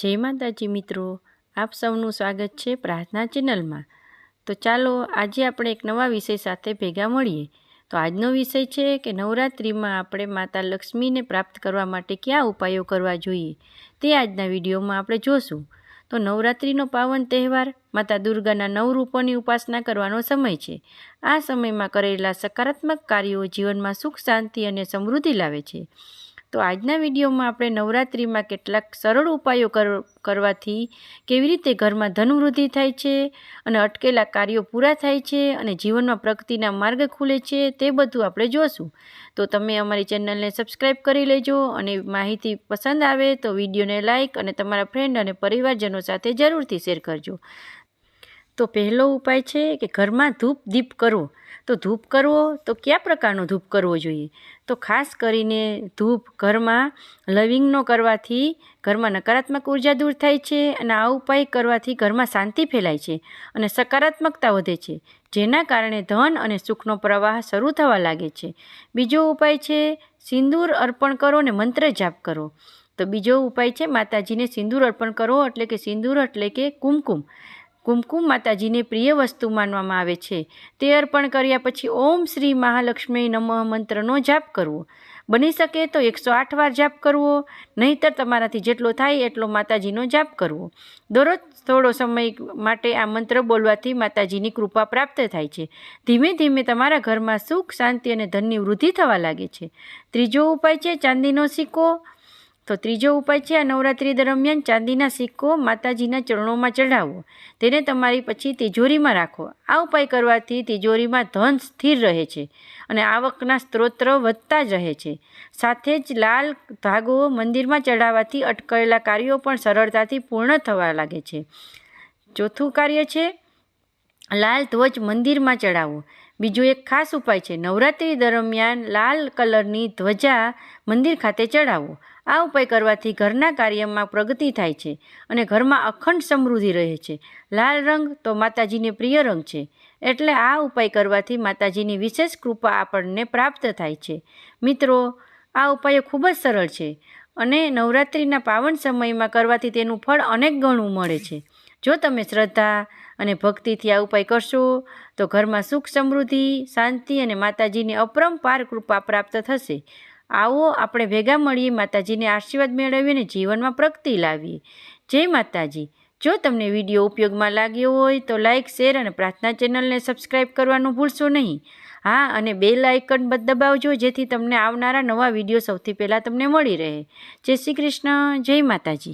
જય માતાજી મિત્રો, આપ સૌનું સ્વાગત છે પ્રાર્થના ચેનલમાં. તો ચાલો આજે આપણે એક નવા વિષય સાથે ભેગા મળીએ. તો આજનો વિષય છે કે નવરાત્રિમાં આપણે માતા લક્ષ્મીને પ્રાપ્ત કરવા માટે કયા ઉપાયો કરવા જોઈએ, તે આજના વિડીયોમાં આપણે જોશું. તો નવરાત્રિનો પાવન તહેવાર, માતા દુર્ગાના નવ રૂપોની ઉપાસના કરવાનો સમય છે. આ સમયમાં કરેલા સકારાત્મક કાર્યો જીવનમાં સુખ, શાંતિ અને સમૃદ્ધિ લાવે છે. તો આજના વિડીયોમાં આપણે નવરાત્રિમાં કેટલાક સરળ ઉપાયો કર- કરવાથી કેવી રીતે ઘરમાં ધનવૃદ્ધિ થાય છે અને અટકેલા કાર્યો પૂરા થાય છે અને જીવનમાં પ્રગતિના માર્ગ ખુલે છે તે બધું આપણે જોશું. તો તમે અમારી ચેનલને સબસ્ક્રાઈબ કરી લેજો અને માહિતી પસંદ આવે તો વિડીયોને લાઇક અને તમારા ફ્રેન્ડ અને પરિવારજનો સાથે જરૂરથી શેર કરજો. તો પહેલો ઉપાય છે કે ઘરમાં ધૂપ દીપ કરવો. તો ધૂપ કરવો, તો કયા પ્રકારનો ધૂપ કરવો જોઈએ? તો ખાસ કરીને ધૂપ ઘરમાં લવિંગનો કરવાથી ઘરમાં નકારાત્મક ઊર્જા દૂર થાય છે અને આ ઉપાય કરવાથી ઘરમાં શાંતિ ફેલાય છે અને સકારાત્મકતા વધે છે. જેના કારણે ધન અને સુખનો પ્રવાહ શરૂ થવા લાગે છે. બીજો ઉપાય છે સિંદૂર અર્પણ કરો અને મંત્ર જાપ કરો. તો બીજો ઉપાય છે માતાજીને સિંદૂર અર્પણ કરો એટલે કે સિંદૂર એટલે કે કુમકુમ. કુમકુમ માતાજીને પ્રિય વસ્તુ માનવામાં આવે છે. તે અર્પણ કર્યા પછી ઓમ શ્રી મહાલક્ષ્મી નમઃ મંત્રનો જાપ કરવો. બની શકે તો એકસો આઠ વાર જાપ કરવો, નહીંતર તમારાથી જેટલો થાય એટલો માતાજીનો જાપ કરવો. દરરોજ થોડો સમય માટે આ મંત્ર બોલવાથી માતાજીની કૃપા પ્રાપ્ત થાય છે. ધીમે ધીમે તમારા ઘરમાં સુખ, શાંતિ અને ધનની વૃદ્ધિ થવા લાગે છે. ત્રીજો ઉપાય છે, ચાંદીનો સિક્કો. તો ત્રીજો ઉપાય છે, આ નવરાત્રિ દરમિયાન ચાંદીના સિક્કો માતાજીના ચરણોમાં ચઢાવો. તેને તમારી પછી તિજોરીમાં રાખો. આ ઉપાય કરવાથી તિજોરીમાં ધન સ્થિર રહે છે અને આવકના સ્ત્રોત્ર વધતા જ રહે છે. સાથે જ લાલ ધાગો મંદિરમાં ચઢાવવાથી અટકાયેલા કાર્યો પણ સરળતાથી પૂર્ણ થવા લાગે છે. ચોથું કાર્ય છે, લાલ ધ્વજ મંદિરમાં ચડાવવો બીજો એક ખાસ ઉપાય છે, નવરાત્રિ દરમિયાન લાલ કલરની ધ્વજા મંદિર ખાતે ચડાવો આ ઉપાય કરવાથી ઘરના કાર્યમાં પ્રગતિ થાય છે અને ઘરમાં અખંડ સમૃદ્ધિ રહે છે. લાલ રંગ તો માતાજીને પ્રિય રંગ છે, એટલે આ ઉપાય કરવાથી માતાજીની વિશેષ કૃપા આપણને પ્રાપ્ત થાય છે. મિત્રો, આ ઉપાયો ખૂબ જ સરળ છે અને નવરાત્રિના પાવન સમયમાં કરવાથી તેનું ફળ અનેક ગણું મળે છે. જો તમે શ્રદ્ધા અને ભક્તિથી આ ઉપાય કરશો, તો ઘરમાં સુખ સમૃદ્ધિ, શાંતિ અને માતાજીની અપરંપાર કૃપા પ્રાપ્ત થશે. આવો આપણે ભેગા મળીએ, માતાજીને આશીર્વાદ મેળવીએ અને જીવનમાં પ્રગતિ લાવીએ. જય માતાજી. જો તમને વીડિયો ઉપયોગમાં લાગ્યો હોય, તો લાઇક શેર અને પ્રાર્થના ચેનલને સબસ્ક્રાઈબ કરવાનું ભૂલશો નહીં. હા, અને બેલ આઇકન દબાવજો, જેથી તમને આવનારા નવા વીડિયો સૌથી પહેલાં તમને મળી રહે. જય શ્રી કૃષ્ણ. જય માતાજી.